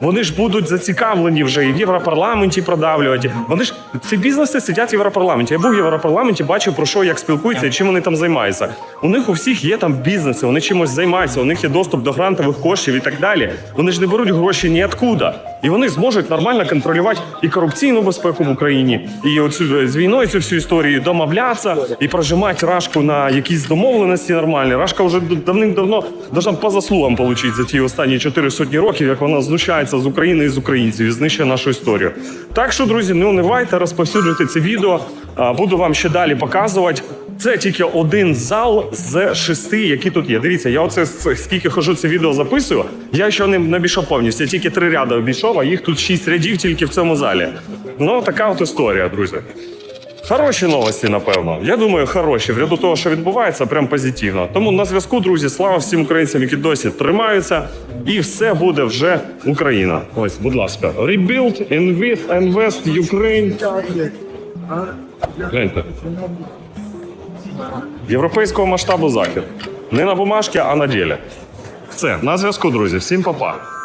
Вони ж будуть зацікавлені вже і в Європарламенті продавлювати. Вони ж ці бізнеси сидять в Європарламенті. Я був в Європарламенті, бачив про що як спілкуються і чим вони там займаються. У них у всіх є там бізнеси, вони чимось займаються, у них є доступ до грантових коштів і так далі. Вони ж не беруть гроші ніоткуда. І вони зможуть нормально контролювати і корупційну безпеку в Україні, і оцю з війною цю всю історію домовлятися і прожимати рашку на якісь домовленості нормальні. Рашка вже давним-давно должна по заслугам отримати за ті останні чотири сотні років, як вона знущається з України і з українців і знищує нашу історію. Так що, друзі, не унивайте, розповсюджуйте це відео. Буду вам ще далі показувати. Це тільки один зал з шести, які тут є. Дивіться, я оце скільки хожу це відео записую. Я ще не обійшов повністю. Я тільки три ряди обійшов, а їх тут шість рядів тільки в цьому залі. Ну така от історія, друзі. Хороші новості, напевно. Я думаю, хороші. В ряду того, що відбувається, прям позитивно. Тому на зв'язку, друзі, слава всім українцям, які досі тримаються, і все буде вже Україна. Ось, будь ласка, Rebuild, Invest, Invest, Ukraine. Гляньте. Європейського масштабу захід. Не на бумажці, а на ділі. Все, на зв'язку, друзі. Всім па-па.